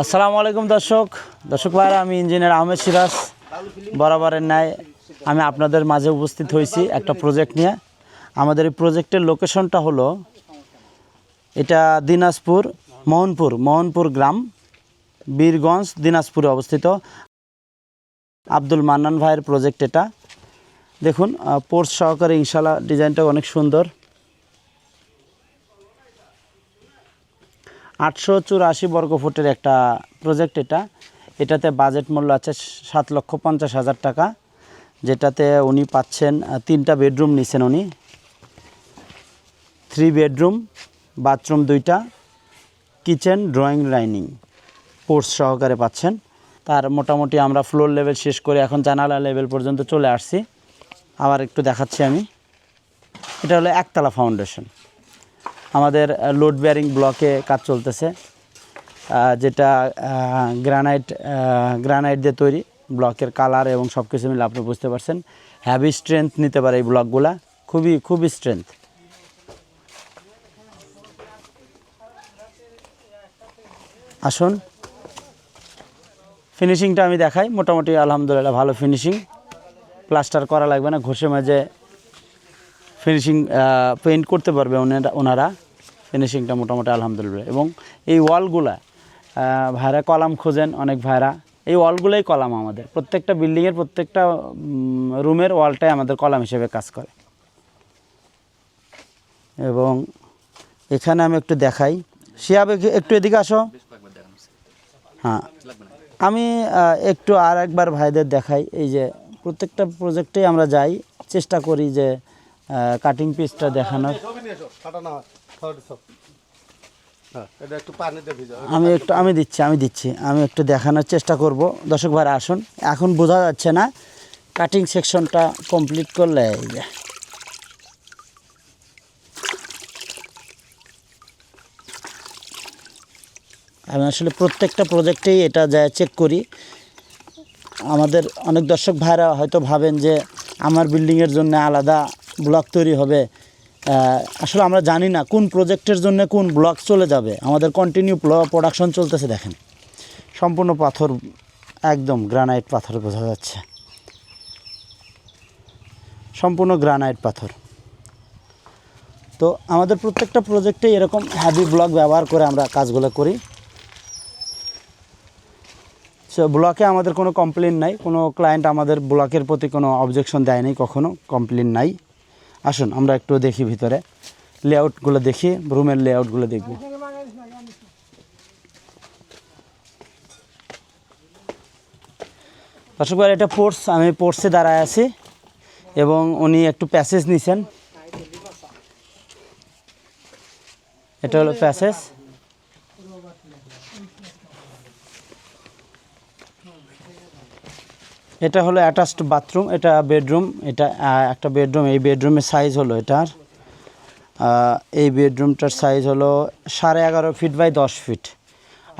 আসসালামু আলাইকুম দর্শক। দর্শক ভাইরা, আমি ইঞ্জিনিয়ার আহমেদ সিরাজ। বরাবরের ন্যায় আমি আপনাদের মাঝে উপস্থিত হয়েছি একটা প্রজেক্ট নিয়ে। আমাদের এই প্রজেক্টের লোকেশনটা হলো এটা দিনাজপুর, মোহনপুর মোহনপুর গ্রাম, বীরগঞ্জ, দিনাজপুরে অবস্থিত। আব্দুল মান্নান ভাইয়ের প্রজেক্ট এটা। দেখুন পোর্স সহকারে ইনশাল্লাহ ডিজাইনটা অনেক সুন্দর। আটশো চুরাশি বর্গ ফুটের একটা প্রজেক্ট এটা। এটাতে বাজেট মূল্য আছে সাত লক্ষ পঞ্চাশ হাজার টাকা, যেটাতে উনি পাচ্ছেন তিনটা বেডরুম নিছেন উনি। থ্রি বেডরুম, বাথরুম দুইটা, কিচেন, ড্রয়িং, ডাইনিং পোর্স সহকারে পাচ্ছেন। তার মোটামুটি আমরা ফ্লোর লেভেল শেষ করে এখন জানালা লেভেল পর্যন্ত চলে আসছি। আবার একটু দেখাচ্ছি আমি। এটা হলো একতলা ফাউন্ডেশন। আমাদের লোড বেয়ারিং ব্লকে কাজ চলতেছে যেটা গ্রানাইট গ্রানাইট দিয়ে তৈরি ব্লকের কালার এবং সব কিছু মিলে আপনি বুঝতে পারছেন। হ্যাভি স্ট্রেংথ নিতে পারে এই ব্লকগুলা খুবই খুবই স্ট্রেংথ আসুন ফিনিশিংটা আমি দেখাই, মোটামুটি আলহামদুলিল্লাহ ভালো ফিনিশিং প্লাস্টার করা লাগবে না, ঘষে মাঝে ফিনিশিং পেইন্ট করতে পারবে ওনারা ফিনিশিংটা মোটামুটি আলহামদুলিল্লাহ। এবং এই ওয়ালগুলা ভাইরা কলাম খোঁজেন, অনেক ভাইরা। এই ওয়ালগুলোই কলাম আমাদের। প্রত্যেকটা বিল্ডিংয়ের প্রত্যেকটা রুমের ওয়ালটাই আমাদের কলাম হিসেবে কাজ করে। এবং এখানে আমি একটু দেখাই। শিয়াব একটু এদিকে আসো। হ্যাঁ। আমি একটু আর একবার ভাইদের দেখাই। এই যে প্রত্যেকটা প্রজেক্টেই আমরা যাই, চেষ্টা করি যে কাটিং পিসটা দেখানোর আমি একটু আমি দিচ্ছি আমি দিচ্ছি আমি একটু দেখানোর চেষ্টা করব। দর্শক ভাইরা আসুন। এখন বোঝা যাচ্ছে না কাটিং সেকশনটা কমপ্লিট করলে এই যে। আমি আসলে প্রত্যেকটা প্রজেক্টেই এটা যা চেক করি। আমাদের অনেক দর্শক ভাইরা হয়তো ভাবেন যে আমার বিল্ডিংয়ের জন্য আলাদা ব্লক তৈরি হবে। আসলে আমরা জানি না কোন প্রজেক্টের জন্য কোন ব্লক চলে যাবে। আমাদের কন্টিনিউ প্রোডাকশন চলতেছে দেখেন। সম্পূর্ণ পাথর, একদম গ্রানাইট পাথর বোঝা যাচ্ছে। সম্পূর্ণ গ্রানাইট পাথর। তো আমাদের প্রত্যেকটা প্রজেক্টে এরকম হ্যাভি ব্লক ব্যবহার করে আমরা কাজগুলো করি। সো ব্লকে আমাদের কোনো কমপ্লেন নাই। কোনো ক্লায়েন্ট আমাদের ব্লকের প্রতি কোনো অবজেকশন দেয় নাই কখনো কমপ্লেন নাই। আসুন আমরা একটু দেখি ভিতরে। লেআউটগুলো দেখি রুমের লেআউটগুলো দেখব দর্শক ভাই, এটা পোর্টস আমি পোর্সে দাঁড়ায় আছি এবং উনি একটু প্যাসেজ নিছেন। এটা হলো প্যাসেজ এটা হলো অ্যাটাচড বাথরুম এটা বেডরুম এটা একটা বেডরুম এই বেডরুমের সাইজ হলো এটার। এই বেডরুমটার সাইজ হলো সাড়ে এগারো ফিট বাই দশ ফিট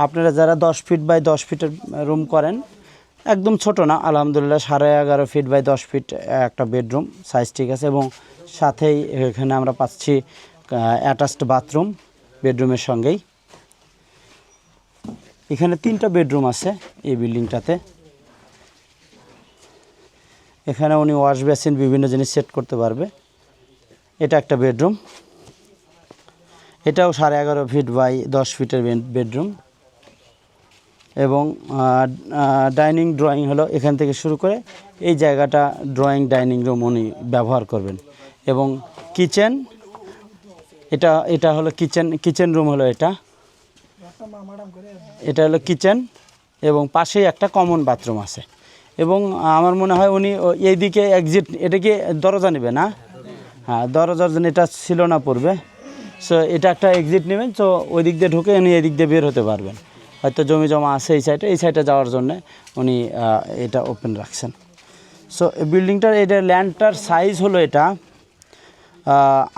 আপনারা যারা দশ ফিট বাই দশ ফিটের রুম করেন, একদম ছোট না, আলহামদুলিল্লাহ সাড়ে এগারো ফিট বাই দশ ফিট একটা বেডরুম সাইজ ঠিক আছে। এবং সাথেই এখানে আমরা পাচ্ছি অ্যাটাচড বাথরুম বেডরুমের সঙ্গেই। এখানে তিনটা বেডরুম আছে এই বিল্ডিংটাতে এখানে উনি ওয়াশ বেসিন বিভিন্ন জিনিস সেট করতে পারবে। এটা একটা বেডরুম এটাও সাড়ে এগারো ফিট বাই দশ ফিটের বেডরুম এবং ডাইনিং ড্রয়িং হলো এখান থেকে শুরু করে এই জায়গাটা ড্রয়িং ডাইনিং রুম উনি ব্যবহার করবেন। এবং কিচেন এটা এটা হলো কিচেন কিচেন রুম হলো এটা। এটা হলো কিচেন এবং পাশেই একটা কমন বাথরুম আছে। এবং আমার মনে হয় উনি এইদিকে এক্সিট এটা কি দরজা নেবে না? হ্যাঁ দরজার জন্য এটা ছিল না পড়বে সো এটা একটা এক্সিট নেবেন, তো ওই দিক দিয়ে ঢুকে উনি এদিক দিয়ে বের হতে পারবেন। হয়তো জমি জমা আছে এই সাইডে এই সাইডে যাওয়ার জন্য উনি এটা ওপেন রাখছেন। সো বিল্ডিংটার এটা ল্যান্ডটার সাইজ হলো এটা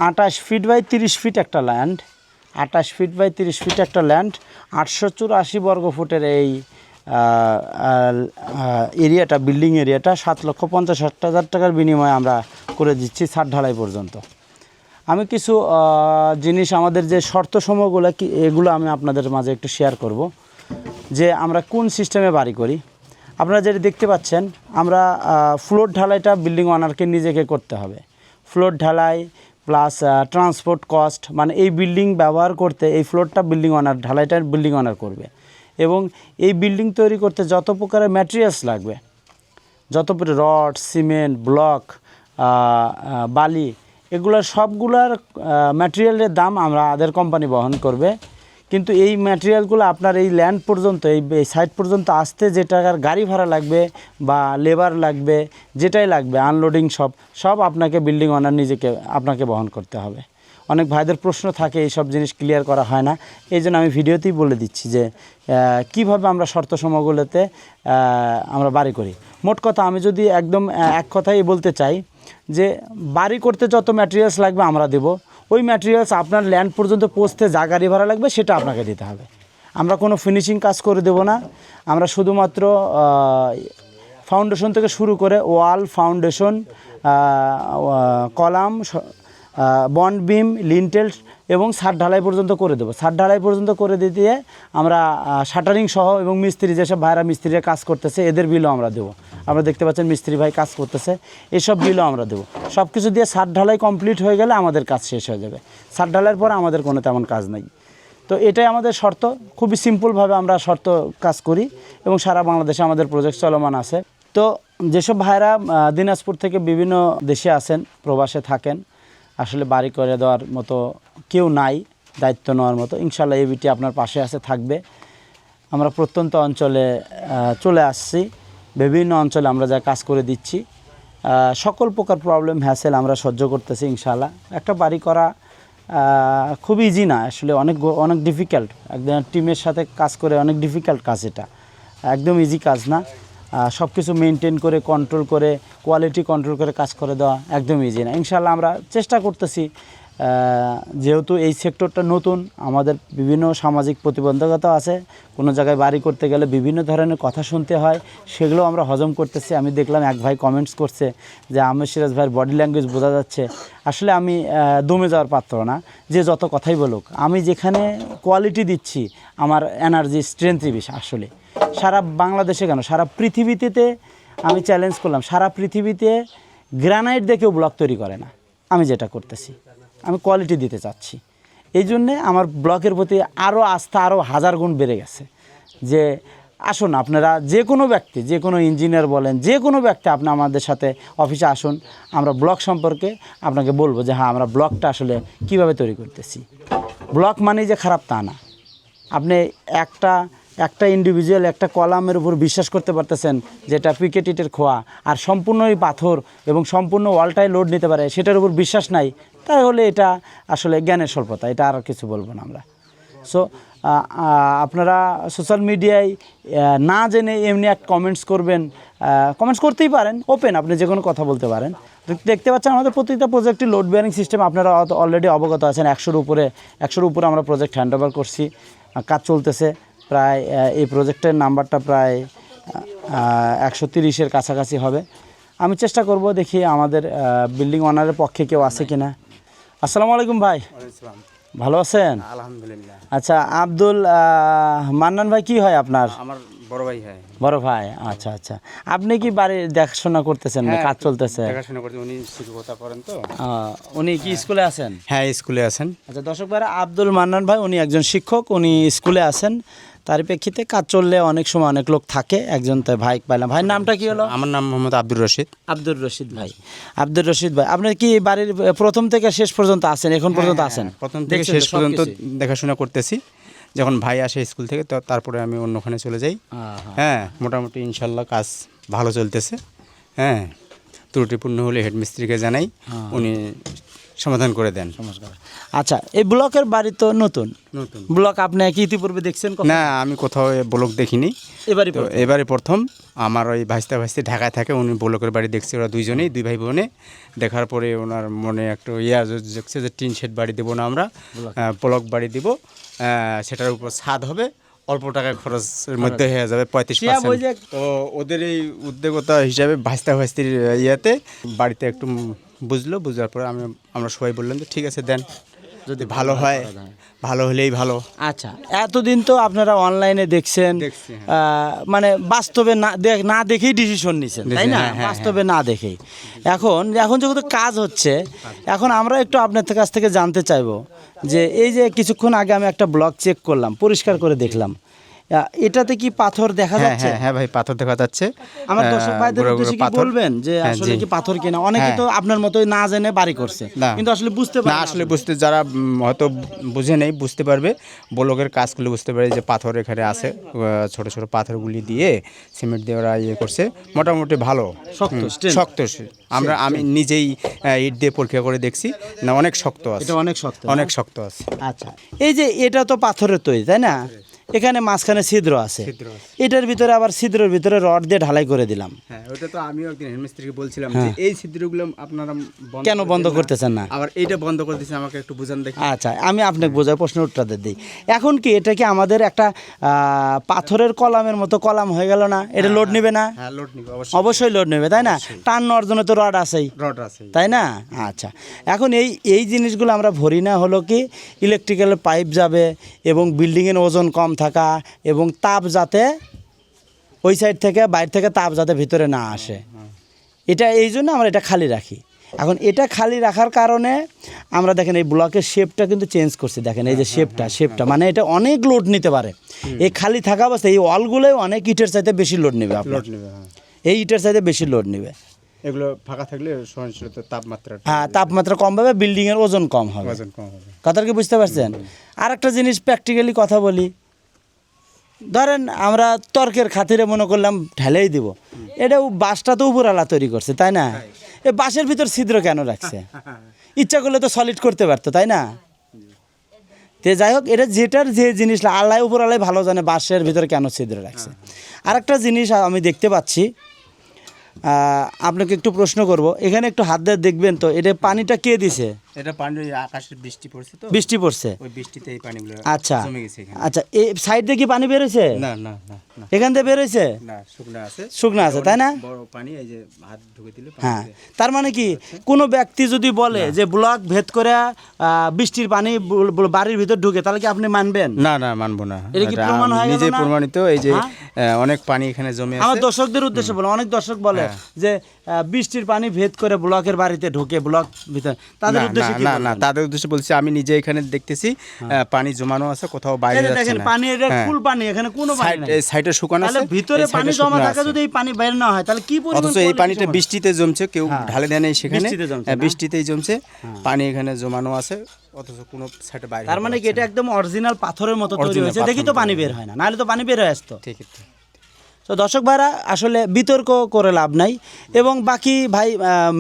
আটাশ ফিট বাই তিরিশ ফিট একটা ল্যান্ড আটাশ ফিট বাই তিরিশ ফিট একটা ল্যান্ড আটশো চুরাশি বর্গ ফুটের এই এরিয়াটা বিল্ডিং এরিয়াটা সাত লক্ষ পঞ্চাশ হাজার টাকার বিনিময়ে আমরা করে দিচ্ছি ছাদ ঢালাই পর্যন্ত। আমি কিছু জিনিস আমাদের যে শর্ত সমূহগুলো কি, এগুলো আমি আপনাদের মাঝে একটু শেয়ার করব। যে আমরা কোন সিস্টেমে বাড়ি করি? আপনারা যেটা দেখতে পাচ্ছেন, আমরা ফ্লোর ঢালাইটা বিল্ডিং ওনারকে নিজেকে করতে হবে। ফ্লোর ঢালাই প্লাস ট্রান্সপোর্ট কস্ট মানে এই বিল্ডিং ব্যবহার করতে এই ফ্লোরটা বিল্ডিং ওনার ঢালাইটা বিল্ডিং ওনার করবে। এবং এই বিল্ডিং তৈরি করতে যত প্রকারের ম্যাটেরিয়ালস লাগবে, যত রড সিমেন্ট ব্লক বালি এগুলোর সবগুলার ম্যাটেরিয়ালের দাম আমরা আদের কোম্পানি বহন করবে। কিন্তু এই ম্যাটেরিয়ালগুলো আপনার এই ল্যান্ড পর্যন্ত, এই সাইট পর্যন্ত আসতে যে টাকার গাড়ি ভাড়া লাগবে বা লেবার লাগবে, যেটাই লাগবে আনলোডিং সব সব আপনাকে বিল্ডিং ওনার নিজেকে, আপনাকে বহন করতে হবে। অনেক ভাইদের প্রশ্ন থাকে এই সব জিনিস ক্লিয়ার করা হয় না। এই জন্য আমি ভিডিওতেই বলে দিচ্ছি যে কীভাবে আমরা শর্ত সময়গুলোতে আমরা বাড়ি করি। মোট কথা আমি যদি একদম এক কথাই বলতে চাই যে, বাড়ি করতে যত ম্যাটেরিয়ালস লাগবে আমরা দেব। ওই ম্যাটেরিয়ালস আপনার ল্যান্ড পর্যন্ত পৌঁছতে যা গাড়ি ভাড়া লাগবে সেটা আপনাকে দিতে হবে। আমরা কোনো ফিনিশিং কাজ করে দেব না। আমরা শুধুমাত্র ফাউন্ডেশন থেকে শুরু করে wall foundation column bond beam lintel এবং সার ঢালাই পর্যন্ত করে দেবো। সার ঢালাই পর্যন্ত করে দিয়ে আমরা শাটারিং সহ এবং মিস্ত্রি যেসব ভাইরা মিস্ত্রিরা কাজ করতেছে, এদের বিলও আমরা দেবো। আপনারা দেখতে পাচ্ছেন মিস্ত্রি ভাই কাজ করতেছে, এসব বিলও আমরা দেবো। সব কিছু দিয়ে সার ঢালাই কমপ্লিট হয়ে গেলে আমাদের কাজ শেষ হয়ে যাবে। সার ঢালাইয়ের পর আমাদের কোনো তেমন কাজ নাই। তো এটাই আমাদের শর্ত। খুবই সিম্পলভাবে আমরা শর্ত কাজ করি এবং সারা বাংলাদেশে আমাদের প্রজেক্ট চলমান আছে। তো যেসব ভাইরা দিনাজপুর থেকে বিভিন্ন দেশে আসেন, প্রবাসে থাকেন আসলে বাড়ি করে দেওয়ার মতো কেউ নাই, দায়িত্ব নেওয়ার মতো। ইনশাল্লাহ এই বিটি আপনার পাশে আছে, থাকবে। আমরা প্রত্যন্ত অঞ্চলে চলে আসছি। বিভিন্ন অঞ্চলে আমরা যা কাজ করে দিচ্ছি। সকল প্রকার প্রবলেম হ্যাসেল আমরা সহ্য করতেছি ইনশাল্লাহ। একটা বাড়ি করা খুব ইজি না। আসলে অনেক অনেক ডিফিকাল্ট একদম টিমের সাথে কাজ করে অনেক ডিফিকাল্ট কাজ এটা। একদম ইজি কাজ না। সব কিছু মেনটেন করে কন্ট্রোল করে কোয়ালিটি কন্ট্রোল করে কাজ করে দেওয়া একদম ইজি না। ইনশাল্লাহ আমরা চেষ্টা করতেছি যেহেতু এই সেক্টরটা নতুন, আমাদের বিভিন্ন সামাজিক প্রতিবন্ধকতা আছে, কোনো জায়গায় বাড়ি করতে গেলে বিভিন্ন ধরনের কথা শুনতে হয়, সেগুলো আমরা হজম করতেছি। আমি দেখলাম এক ভাই কমেন্টস করছে যে, আমের সিরাজ ভাইয়ের বডি ল্যাঙ্গুয়েজ বোঝা যাচ্ছে। আসলে আমি দমে যাওয়ার পাত্র না, যে যত কথাই বলুক। আমি যেখানে কোয়ালিটি দিচ্ছি, আমার এনার্জি স্ট্রেংথই বেশি, আসলে। সারা বাংলাদেশে কেন? সারা পৃথিবীতে আমি চ্যালেঞ্জ করলাম, সারা পৃথিবীতে গ্রানাইট দেখেও ব্লক তৈরি করে না। আমি যেটা করতেছি, আমি কোয়ালিটি দিতে চাচ্ছি। এই জন্যে আমার ব্লকের প্রতি আরও আস্থা আরও হাজার গুণ বেড়ে গেছে। যে, আসুন আপনারা যে কোনো ব্যক্তি, যে কোনো ইঞ্জিনিয়ার বলেন, যে কোনো ব্যক্তি আপনি আমাদের সাথে অফিসে আসুন, আমরা ব্লক সম্পর্কে আপনাকে বলব যে হ্যাঁ আমরা ব্লকটা আসলে কীভাবে তৈরি করতেছি? ব্লক মানে যে খারাপ তা না। আপনি একটা একটা ইন্ডিভিজুয়াল একটা কলামের উপর বিশ্বাস করতে পারতেছেন যেটা পিকেটিটের খোয়া। আর সম্পূর্ণই পাথর এবং সম্পূর্ণ ওয়ালটাই লোড নিতে পারে, সেটার উপর বিশ্বাস নাই, তাহলে এটা আসলে জ্ঞানের স্বল্পতা, এটা আর কিছু বলব না আমরা। সো আপনারা সোশ্যাল মিডিয়ায় না জেনে এমনি এক কমেন্টস করবেন কমেন্টস করতেই পারেন ওপেন আপনি যে কোনো কথা বলতে পারেন। দেখতে পাচ্ছেন আমাদের প্রতিটা প্রজেক্টে লোড বেয়ারিং সিস্টেম আপনারা অলরেডি অবগত আছেন, একশোর উপরে একশোর উপরে আমরা প্রজেক্ট হ্যান্ড ওভার করছি, কাজ চলতেছে। প্রায় এই প্রজেক্টের নাম্বারটা প্রায় একশো তিরিশের কাছাকাছি হবে। আমি চেষ্টা করব দেখি আমাদের বিল্ডিং ওনারের পক্ষে কেউ আছে কিনা। আসসালামু আলাইকুম ভাই। ভালো আছেন? আলহামদুলিল্লাহ। আচ্ছা আব্দুল মান্নান ভাই কি হয় আপনার? আমার বড় ভাই হয়। বড় ভাই আচ্ছা আচ্ছা। আপনি কি বাড়ির দেখাশোনা করতেছেন না কাজ চলতেছে? দেখাশোনা করতে উনি শিক্ষকতা করেন তো। উনি কি স্কুলে আছেন? হ্যাঁ স্কুলে আছেন। আচ্ছা দর্শক ভাইরা আব্দুল মান্নান ভাই উনি একজন শিক্ষক উনি স্কুলে আছেন। তার প্রেক্ষিতে কাজ চললে অনেক সময় অনেক লোক থাকে একজন তো ভাই পাইলাম ভাইয়ের নামটা কি হলো? আমার নাম মোহাম্মদ আব্দুর রশিদ। আব্দুর রশিদ ভাই। আব্দুর রশিদ ভাই আপনার কি বাড়ির প্রথম থেকে শেষ পর্যন্ত আছেন এখন পর্যন্ত আছেন? হ্যাঁ, প্রথম থেকে শেষ পর্যন্ত দেখাশোনা করতেছি। যখন ভাই আসে স্কুল থেকে তো তারপরে আমি অন্যখানে চলে যাই। হ্যাঁ মোটামুটি ইনশাল্লাহ কাজ ভালো চলতেছে। হ্যাঁ ত্রুটিপূর্ণ হলে হেডমিস্ত্রিকে জানাই। উনি সমাধান করে দেন। নমস্কার আচ্ছা এই ব্লকের বাড়ি তো নতুন। নতুন। ব্লক আপনি কি ইতিপূর্বে দেখছেন? না আমি কোথাও ব্লক দেখিনি। প্রথম। এবারে প্রথম। আমার ওই ভাইস্তা ভাইস্তি ঢাকায় থাকে উনি ব্লকের বাড়ি দেখছে ওরা দুইজনেই দুই ভাই বোনে। দেখার পরে ওনার মনে একটু ইয়া দেখছে যে টিন শেড বাড়ি দেবো না আমরা। ব্লক। বাড়ি দিব। সেটার উপর ছাদ হবে। অল্প টাকা খরচের মধ্যে হয়ে যাবে পঁয়ত্রিশ তো ওদের এই উদ্যোগতা হিসাবে ভাইস্তা ভাইস্তির ইয়েতে বাড়িতে একটু বুঝলো বুঝার পরে আমি আমরা সবাই বললাম যে ঠিক আছে দেন। যদি ভালো হয় ভালো হলেই ভালো। আচ্ছা এতদিন তো আপনারা অনলাইনে দেখছেন মানে বাস্তবে না দেখ- না দেখেই ডিসিশন নিছেন তাই না? হ্যাঁ, হ্যাঁ, বাস্তবে না দেখেই। এখন এখন যেহেতু কাজ হচ্ছে এখন আমরা একটু আপনার কাছ থেকে জানতে চাইব যে এই যে কিছুক্ষণ আগে আমি একটা ব্লগ চেক করলাম পরিষ্কার করে দেখলাম। এটাতে কি পাথর দেখা হ্যাঁ যাচ্ছে? হ্যাঁ হ্যাঁ ভাই পাথর দেখা যাচ্ছে। আমার দর্শক ভাইদের উদ্দেশ্যে কি বলবেন যে হ্যাঁ, আসলে কি পাথর কিনা? অনেকে। তো আপনার মতোই না জেনে বাড়ি করছে। কিন্তু আসলে বুঝতে পারে না আসলে বুঝতে যারা হয়তো বুঝে নেই বুঝতে পারবে। ব্লকের কাজ করলে বুঝতে পারে যে পাথর এখানে আছে। ছোট ছোট পাথরগুলি দিয়ে সিমেন্ট দিয়ে ওরা ইয়ে করছে। মোটামুটি ভালো। শক্ত, শক্ত আমরা আমি নিজেই ইট দিয়ে পরীক্ষা করে দেখছি না অনেক শক্ত আছে। এটা অনেক শক্ত অনেক শক্ত আছে। আচ্ছা। এই যে এটা তো পাথরের তৈরি তাই না? এখানে মাঝখানে ছিদ্র আছে। এটার ভিতরে আবার ছিদ্রের ভিতরে রড দিয়ে ঢালাই করে দিলাম। হ্যাঁ ওটা তো আমিও একদিন হেডমিস্ত্রিকে বলছিলাম যে এই ছিদ্রগুলো আপনারা কেন বন্ধ না। করতেছেন না? আবার এইটা বন্ধ করে আমাকে একটু বুঝান দেখি। আচ্ছা আমি আপনাকে বোঝাই প্রশ্নের উত্তরটা দিই। এখন কি এটা কি আমাদের একটা পাথরের কলামের মতো কলাম হয়ে গেল না? এটা লোড নেবে না? হ্যাঁ লোড নিবে অবশ্যই। অবশ্যই লোড নেবে তাই না? টান জন্য তো রড আছেই। রড আছে তাই না? আচ্ছা এখন এই এই জিনিসগুলো আমরা ভরি না হলো কি ইলেকট্রিক্যাল পাইপ যাবে এবং বিল্ডিংয়ের ওজন কম থাকা এবং তাপ যাতে ওই সাইড থেকে বাইরে থেকে তাপ যাতে ভিতরে না আসে। এটা এই জন্য আমরা এটা খালি রাখি। এখন এটা খালি রাখার কারণে আমরা দেখেন এই ব্লকের শেপটা কিন্তু চেঞ্জ করছি। দেখেন এই যে শেপটা শেপটা মানে এটা অনেক লোড নিতে পারে। এই খালি থাকা অবস্থায় এই ওয়ালগুলোই অনেক ইটের চাইতে বেশি লোড নেবে আপনার। লোড নেবে হ্যাঁ। এই ইটের চাইতে বেশি লোড নেবে। এগুলো ফাঁকা থাকলে সহনশীলতা তাপমাত্রা হ্যাঁ তাপমাত্রা কম পাবে বিল্ডিংয়ের ওজন কম হবে। ওজন কম হবে। কথাটা কি বুঝতে পারছেন? আর একটা জিনিস প্র্যাকটিক্যালি কথা বলি। ধরেন আমরা তর্কের খাতিরে মনে করলাম ঢেলেই দিব। এটা ও বাঁশটা তো উপরালা তৈরি করছে, তাই না? এ বাঁশের ভিতর ছিদ্র কেন রাখছে? ইচ্ছা করলে তো সলিড করতে পারতো, তাই না? তে যাই হোক, এটা যেটার যে জিনিস, আল্লাহ উপর আল্লাহ ভালো জানে বাঁশের ভিতরে কেন ছিদ্র রাখছে। আর একটা জিনিস আমি দেখতে পাচ্ছি আপনাকে একটু প্রশ্ন করব। এখানে একটু হাত দেখবেন তো, এটা পানিটা কে দিছে? এটা পানি আকাশের বৃষ্টি পড়ছে তো। বৃষ্টি পড়ছে? ওই বৃষ্টিতে এই পানিগুলো আচ্ছা। জমে গেছে এখানে। আচ্ছা এই সাইড দিয়ে কি পানি বেরোছে না না না না। এখান থেকে বেরোছে না শুকনো আছে। শুকনো আছে তাই না? বড় পানি এই যে হাত ঢুকে দিলে হ্যাঁ। তার মানে কি কোনো ব্যক্তি যদি বলে যে ব্লক ভেদ করে আহ, বৃষ্টির পানি বাড়ির ভিতর ঢুকে তাহলে কি আপনি মানবেন? না না মানবো না। এটা কি প্রমাণ হয়ে নিজে প্রমাণিত এই যে হ্যাঁ? অনেক পানি এখানে জমে আমার দর্শকদের উদ্দেশ্যে বলে অনেক দর্শক বলে হ্যাঁ। যে বৃষ্টির পানি ভেদ করে ব্লকের বাড়িতে ঢুকে ব্লক ভিতর তাদের উদ্দেশ্যে না, না তাদের উদ্দেশ্যে বলছি আমি নিজে এখানে দেখতেছি পানি জমানো আছে কোথাও বাইরে যাচ্ছে দেখেন পানি এটা হ্যাঁ। ফুল পানি এখানে কোনো পানি নাই। এই সাইডে শুকানো আছে তাহলে ভিতরে পানি জমা থাকা যদি এই পানি বের না হয় তাহলে কি পরিমাণ অথচ এই পানিটা বৃষ্টিতে জমছে কেউ হ্যাঁ। ঢালে দেয় নাই সেখানে। হ্যাঁ? বৃষ্টিতেই জমছে পানি এখানে জমানো আছে অথচ কোনো সাইডে বাইরে তার মানে কি এটা একদম অরিজিনাল পাথরের মতো তৈরি হয়েছে? দেখি তো পানি বের হয় না নাহলে তো পানি বের হয়ে আসতো। ঠিক তো দর্শক ভাইরা আসলে বিতর্ক করে লাভ নাই। এবং বাকি ভাই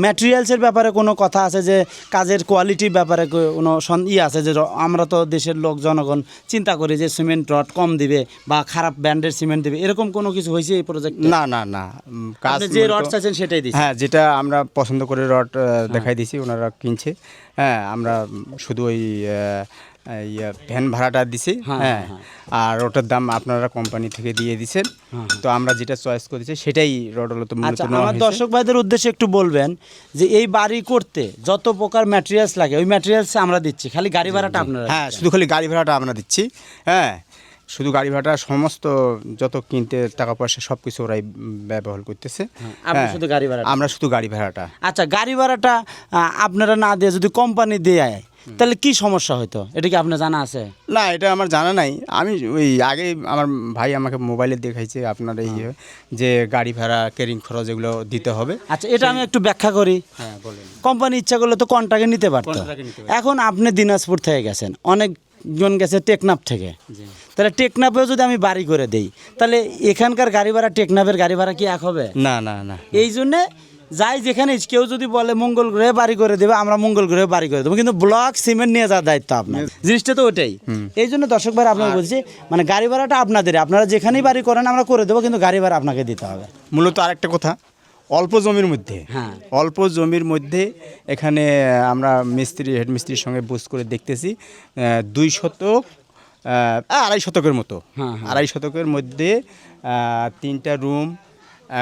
ম্যাটেরিয়ালসের ব্যাপারে কোনো কথা আছে যে কাজের কোয়ালিটির ব্যাপারে কোনো ই আছে যে আমরা তো দেশের লোক জনগণ চিন্তা করি যে সিমেন্ট রড কম দিবে বা খারাপ ব্র্যান্ডের সিমেন্ট দিবে। এরকম কোনো কিছু হয়েছে এই প্রজেক্ট না না না। কাজ যে রড চাইছেন সেটাই দিচ্ছেন। হ্যাঁ যেটা আমরা পছন্দ করে রড দেখাই দিছি ওনারা কিনছে। হ্যাঁ আমরা শুধু ওই ভ্যান ভাড়াটা দিছি হ্যাঁ, হ্যাঁ। আর ওটার দাম আপনারা কোম্পানি থেকে দিয়ে দিছেন। তো আমরা যেটা চয়েস করেছি সেটাই রড হলো তো মূলত আচ্ছা আমার দর্শক ভাইদের উদ্দেশ্যে একটু বলবেন যে এই বাড়ি করতে যত প্রকার ম্যাটেরিয়ালস লাগে ওই ম্যাটেরিয়ালস আমরা দিচ্ছি খালি গাড়ি ভাড়াটা আপনারা হ্যাঁ শুধু খালি গাড়ি ভাড়াটা আমরা দিচ্ছি হ্যাঁ। শুধু গাড়ি ভাড়া সমস্ত যত কিনতে টাকা পয়সা সব কিছু ওরাই ব্যবহার করতেছে। হ্যাঁ, শুধু গাড়ি ভাড়াটা। আমরা শুধু গাড়ি ভাড়াটা। আচ্ছা গাড়ি ভাড়াটা আপনারা না দিয়ে যদি কোম্পানি দেয় তাহলে কি সমস্যা হতো এটা কি আপনার জানা আছে? না এটা আমার জানা নাই। আমি ওই আগে আমার ভাই আমাকে মোবাইলে দেখাইছে আপনার এই। যে গাড়ি ভাড়া ক্যারিং খরচ এগুলো দিতে হবে। আচ্ছা এটা আমি একটু ব্যাখ্যা করি। হ্যাঁ বলেন। কোম্পানি ইচ্ছা করলে তো কন্ট্রাক্টে নিতে পারতো। এখন আপনি দিনাজপুর থেকে গেছেন। অনেকজন গেছে টেকনাফ থেকে। তাহলে টেকনাফেও যদি আমি বাড়ি করে দেই তাহলে এখানকার গাড়ি ভাড়া টেকনাফের গাড়ি ভাড়া কি এক হবে? না না না। এই জন্যে যাই যেখানে কেউ যদি বলে মঙ্গল গ্রহে বাড়ি করে দেবে আমরা মঙ্গল গ্রহে বাড়ি করে দেবো। কিন্তু ব্লক সিমেন্ট নিয়ে যাওয়ার দায়িত্ব আপনার। জিনিসটা তো ওটাই। এই জন্য দর্শক ভাই আপনাকে বলছি মানে গাড়ি ভাড়াটা আপনাদের। আপনারা যেখানেই বাড়ি করেন আমরা করে দেবো কিন্তু গাড়ি ভাড়া আপনাকে দিতে হবে। মূলত আরেকটা কথা অল্প জমির মধ্যে। হ্যাঁ। অল্প জমির মধ্যে এখানে আমরা মিস্ত্রি হেড মিস্ত্রির সঙ্গে বুঝ করে দেখতেছি দুই শতক আড়াই শতকের মতো। হ্যাঁ, হ্যাঁ। আড়াই শতকের মধ্যে তিনটা রুম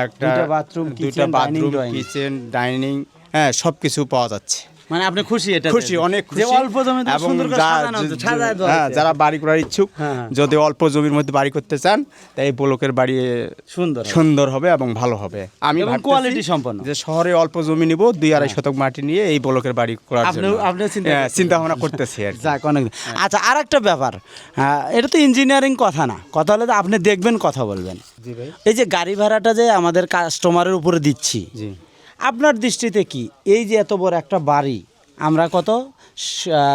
একটা bathroom, দুইটা বাথরুম কিচেন ডাইনিং হ্যাঁ সব কিছু পাওয়া যাচ্ছে। মানে আপনি খুশি এটা খুশি অনেক খুশি। যে অল্প জমিতে এবং সুন্দর করে সাজানো সাজায় দেওয়া হ্যাঁ যারা বাড়ি করার ইচ্ছুক হ্যাঁ, হ্যাঁ। যদি অল্প জমির মধ্যে বাড়ি করতে চান তাই এই ব্লকের বাড়ি সুন্দর সুন্দর হবে এবং ভালো হবে। আমি ভাবতেছি সম্পন্ন। যে শহরে অল্প জমি নিব দুই আড়াই শতক মাটি নিয়ে এই ব্লকের বাড়ি করার জন্য। আপনিও চিন্তা হ্যাঁ, চিন্তা ভাবনা করতেছি আর যাক অনেক আচ্ছা আর একটা ব্যাপার। হ্যাঁ, এটা তো ইঞ্জিনিয়ারিং কথা না। কথা হলে তো আপনি দেখবেন কথা বলবেন। এই যে গাড়ি ভাড়াটা যে আমাদের কাস্টমারের উপরে দিচ্ছি আপনার দৃষ্টিতে কি? এই যে এত বড় একটা বাড়ি আমরা কত?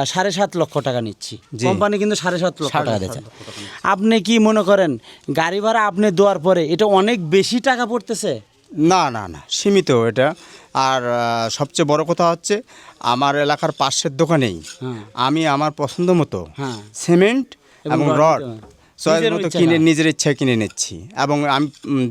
সাড়ে সাত লক্ষ টাকা নিচ্ছি। কোম্পানি কিন্তু সাড়ে সাত লক্ষ টাকা টাকা আপনি কি মনে করেন গাড়ি ভাড়া আপনি দেওয়ার পরে এটা অনেক বেশি টাকা পড়তেছে? না না না সীমিত এটা। আর সবচেয়ে বড় কথা হচ্ছে আমার এলাকার পাশের দোকানেই হ্যাঁ। আমি আমার পছন্দ মতো হ্যাঁ। সিমেন্ট এবং রড চয়েস মতো কিনে নিজের ইচ্ছায় কিনে নিচ্ছি। এবং আমি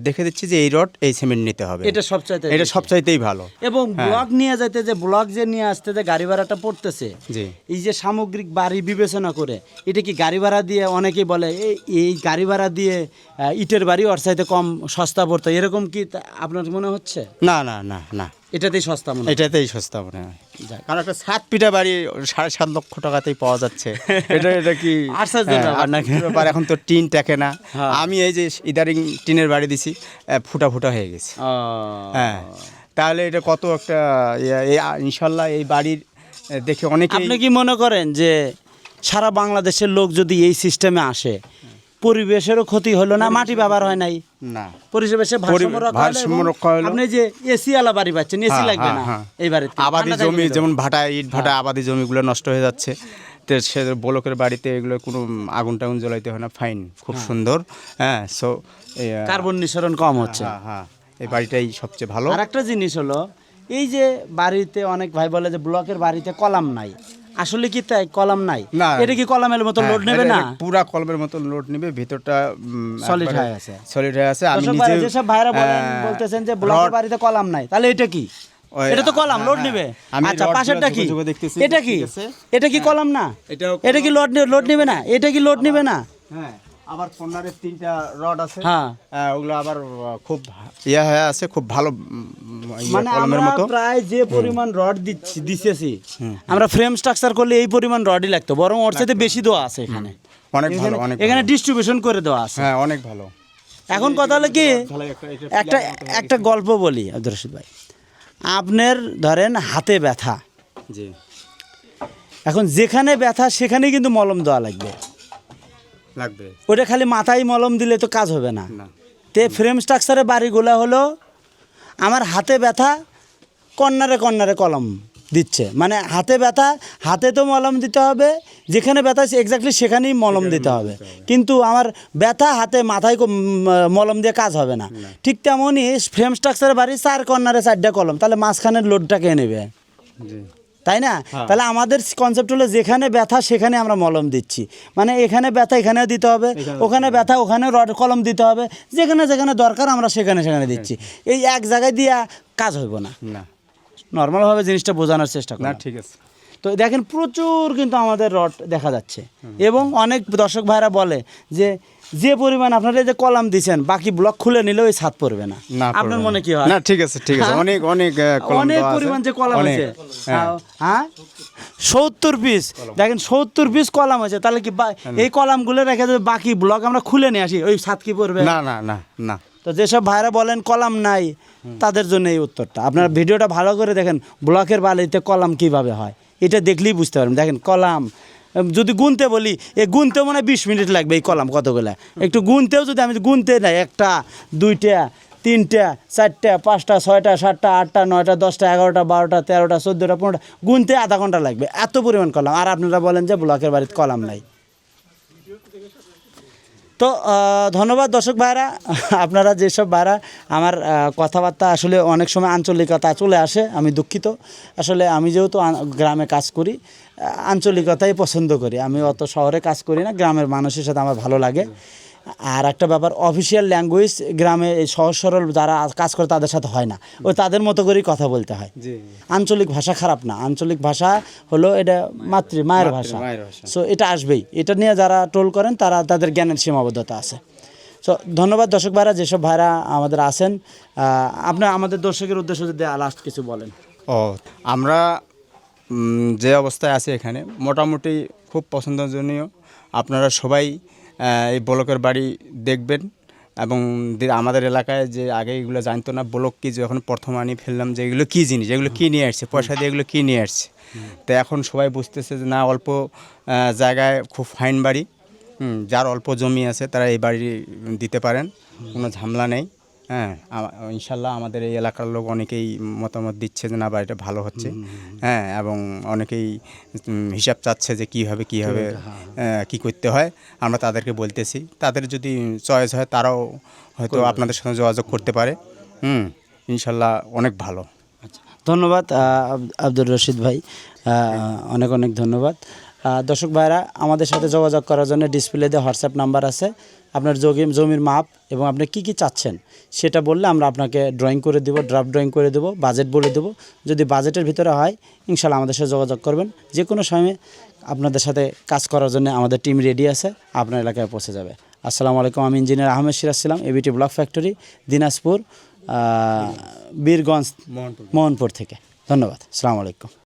দেখে দিচ্ছি যে এই রড এই সিমেন্ট নিতে হবে। এটা সবচাইতে এটা সবচাইতেই ভালো। এবং হ্যাঁ। ব্লক নিয়ে যাইতে যে ব্লক যে নিয়ে আসতে যে গাড়ি ভাড়াটা পড়তেছে জি। এই যে সামগ্রিক বাড়ি বিবেচনা করে এটা কি গাড়ি ভাড়া দিয়ে অনেকেই বলে এই এই গাড়ি ভাড়া দিয়ে ইটের বাড়ি ওর চাইতে কম সস্তা পড়তো? এরকম কি আপনার মনে হচ্ছে? না না না না। এটাতেই সস্তা মনে এটাতেই সস্তা মনে হয়। যাক। কারণ একটা সাত পিঠা বাড়ি সাড়ে সাত লক্ষ টাকাতেই পাওয়া যাচ্ছে এটা এটা কি আশ্চর্যের হ্যাঁ, এখন তো টিন টেকে না হ্যাঁ। আমি এই যে ইদারিং টিনের বাড়ি দিছি ফুটা ফুটা হয়ে গেছে হ্যাঁ তাহলে এটা কত একটা ইনশাল্লাহ এই বাড়ির দেখে অনেকে আপনি কি মনে করেন যে সারা বাংলাদেশের লোক যদি এই সিস্টেমে আসে পরিবেশেরও ক্ষতি হলো না মাটি ব্যবহার হয় নাই। না। পরিবেশে ভারসাম্য রক্ষা হলো। আপনি যে এসি আলা বাড়ি পাচ্ছেন এসি হ্যাঁ, লাগবে হ্যাঁ, না হ্যাঁ। এই বাড়িতে। আবাদি জমি যেমন ভাটা ইট ভাটা আবাদি জমিগুলো নষ্ট হয়ে যাচ্ছে। তো সে ব্লকের বাড়িতে এগুলো কোনো আগুন টাগুন জ্বলাইতে হয় না ফাইন খুব সুন্দর। হ্যাঁ সো কার্বন নিঃসরণ কম হচ্ছে। হ্যাঁ এই বাড়িটাই সবচেয়ে ভালো। আর একটা জিনিস হলো এই যে বাড়িতে অনেক ভাই বলে যে ব্লকের বাড়িতে কলাম নাই। আসলে কি তাই? কলাম নাই। এটা কি কলামের মতো হ্যাঁ, লোড নেবে না? পুরো কলমের মতো লোড নেবে ভিতরটা সলিড হয়ে আছে। সলিড হয়ে আছে। আমি নিজে যে যেসব ভাইরা বলেন বলতেছেন যে ব্লকের বাড়িতে কলাম নাই তাহলে এটা কি? এটা তো কলাম হ্যাঁ, লোড হ্যাঁ। নেবে আচ্ছা পাশেরটা কি? এটা কি? এটা কি কলাম না? এটা কি লোড লোড নেবে না? এটা কি লোড নেবে না? হ্যাঁ। আবার কর্নারের তিনটা রড আছে। হ্যাঁ। ওগুলো আবার খুব ইয়া হয়ে আছে খুব ভালো ইয়ে, মানে আমরা প্রায় যে পরিমাণ রড দিচ্ছি দিতেছি আমরা ফ্রেম স্ট্রাকচার করলে এই পরিমাণ রডই লাগতো বরং ওর চাইতে বেশি দেওয়া আছে এখানে। অনেক ভালো অনেক এখানে ডিস্ট্রিবিউশন করে দেওয়া আছে। হ্যাঁ অনেক ভালো। এখন কথা হলো কি একটা- একটা গল্প বলি আব্দুর রশিদ ভাই। আপনার ধরেন হাতে ব্যথা। জি। এখন যেখানে ব্যথা সেখানেই কিন্তু মলম দেওয়া লাগবে। লাগবে। ওটা খালি মাথায় মলম দিলে তো কাজ হবে না। তে ফ্রেম স্ট্রাকচারের বাড়িগুলো হলো আমার হাতে ব্যথা কর্নারে কর্নারে কলম দিচ্ছে। মানে হাতে ব্যথা হাতে তো মলম দিতে হবে যেখানে ব্যথা এক্স্যাক্টলি সেখানেই মলম দিতে হবে। কিন্তু আমার ব্যথা হাতে মাথায় মলম দিয়ে কাজ হবে না। ঠিক তেমনই ফ্রেম স্ট্রাকচারের বাড়ি চার কর্নারে চারটা কলম তাহলে মাঝখানের লোডটা কে নেবে? তাই না? তাহলে আমাদের কনসেপ্ট হলো যেখানে ব্যথা সেখানে আমরা মলম দিচ্ছি। মানে এখানে ব্যথা এখানেও দিতে হবে। ওখানে ব্যথা ওখানে রড কলম দিতে হবে। যেখানে যেখানে দরকার আমরা সেখানে সেখানে দিচ্ছি। এই এক জায়গায় দিয়া কাজ হইব না। না। নর্মালভাবে জিনিসটা বোঝানোর চেষ্টা না করি। ঠিক আছে। তো দেখেন প্রচুর কিন্তু আমাদের রড দেখা যাচ্ছে। এবং অনেক দর্শক ভাইরা বলে যে যে পরিমাণ আপনারা এই যে কলাম দিছেন বাকি ব্লক খুলে নিলে ওই ছাদ পড়বে না। আপনার মনে কি হয়? না ঠিক আছে ঠিক আছে। হ্যাঁ? অনেক অনেক অনেক পরিমাণ যে কলাম আছে। হ্যাঁ। হ্যাঁ? সত্তর পিস দেখেন সত্তর পিস কলাম আছে। তাহলে কি এই কলামগুলো রেখে দেবে বাকি ব্লক আমরা খুলে নিয়ে আসি ওই সাত কি পড়বে? না না না না। তো যেসব ভাইরা বলেন কলাম নাই তাদের জন্য এই উত্তরটা। আপনার ভিডিওটা ভালো করে দেখেন ব্লকের বালিতে কলাম কীভাবে হয়। এটা দেখলেই বুঝতে পারবেন। দেখেন কলাম যদি গুনতে বলি গুনতে মনে হয় বিশ মিনিট লাগবে এই কলাম কতগুলো? একটু গুনতেও যদি আমি গুনতে নাই, একটা, দুইটা, তিনটা, চারটা, পাঁচটা, ছয়টা, সাতটা, আটটা, নয়টা, দশটা, এগারোটা, বারোটা, তেরোটা, চোদ্দোটা, পনেরোটা, গুনতে আধা ঘণ্টা লাগবে। এত পরিমাণ কলাম। আর আপনারা বলেন যে ব্লকের বাড়িতে কলাম নাই। তো ধন্যবাদ দর্শক ভাইরা। আপনারা যেসব ভাইরা আমার কথাবার্তা আসলে অনেক সময় আঞ্চলিকতা চলে আসে, আমি দুঃখিত। আসলে আমি যেহেতু গ্রামে কাজ করি আঞ্চলিকতাই পছন্দ করি। আমি অত শহরে কাজ করি না গ্রামের মানুষের সাথে আমার ভালো লাগে। আর একটা ব্যাপার অফিসিয়াল ল্যাঙ্গুয়েজ গ্রামে এই সহজ সরল যারা কাজ করে তাদের সাথে হয় না। ওই তাদের মতো করেই কথা বলতে হয়। আঞ্চলিক ভাষা খারাপ না। আঞ্চলিক ভাষা হলো এটা মাতৃ মায়ের ভাষা। সো এটা আসবেই। এটা নিয়ে যারা টোল করেন তারা তাদের জ্ঞানের সীমাবদ্ধতা আছে। সো ধন্যবাদ দর্শক ভাইরা যেসব ভাইরা আমাদের আছেন। আপনার আমাদের দর্শকের উদ্দেশ্যে যদি লাস্ট কিছু বলেন। ও আমরা যে অবস্থায় আছে এখানে, মোটামুটি খুব পছন্দজনীয়। আপনারা সবাই এই ব্লকের বাড়ি দেখবেন এবং আমাদের এলাকায় যে আগে এগুলো জানতো না, ব্লক কি যখন প্রথম আনি ফেললাম যে এগুলো কী জিনিস, এগুলো কী নিয়ে আসছে, পয়সা দিয়ে এগুলো কী নিয়ে আসছে। তো এখন সবাই বুঝতেছে যে না, অল্প জায়গায় খুব ফাইন বাড়ি যার অল্প জমি আছে, তারা এই বাড়ি দিতে পারেন, কোনো ঝামেলা নেই। হ্যাঁ ইনশাল্লাহ আমাদের এই এলাকার লোক অনেকেই মতামত দিচ্ছে যে না বাড়িটা ভালো হচ্ছে। হ্যাঁ এবং অনেকেই হিসাব চাচ্ছে যে কীভাবে কীভাবে কী করতে হয়? আমরা তাদেরকে বলতেছি। তাদের যদি চয়েস হয় তারাও হয়তো আপনাদের সাথে যোগাযোগ করতে পারে। হুম ইনশাল্লাহ অনেক ভালো। আচ্ছা ধন্যবাদ আব্দুর রশিদ ভাই। অনেক অনেক ধন্যবাদ। দর্শক ভাইরা আমাদের সাথে যোগাযোগ করার জন্য ডিসপ্লেতে হোয়াটসঅ্যাপ নাম্বার আছে। আপনার জমি জমির মাপ এবং আপনি কি কি চাচ্ছেন সেটা বললে আমরা আপনাকে ড্রয়িং করে দেবো ড্রাফট ড্রয়িং করে দেবো বাজেট বলে দেবো। যদি বাজেটের ভিতরে হয় ইনশাল্লাহ আমাদের সাথে যোগাযোগ করবেন। যে কোনো সময় আপনাদের সাথে কাজ করার জন্য আমাদের টিম রেডি আছে আপনার এলাকায় পৌঁছে যাবে। আসসালামু আলাইকুম আমি ইঞ্জিনিয়ার আহমেদ সিরাজ ছিলাম ABT block factory Dinajpur Birganj Mohanpur থেকে। ধন্যবাদ আসসালামু আলাইকুম।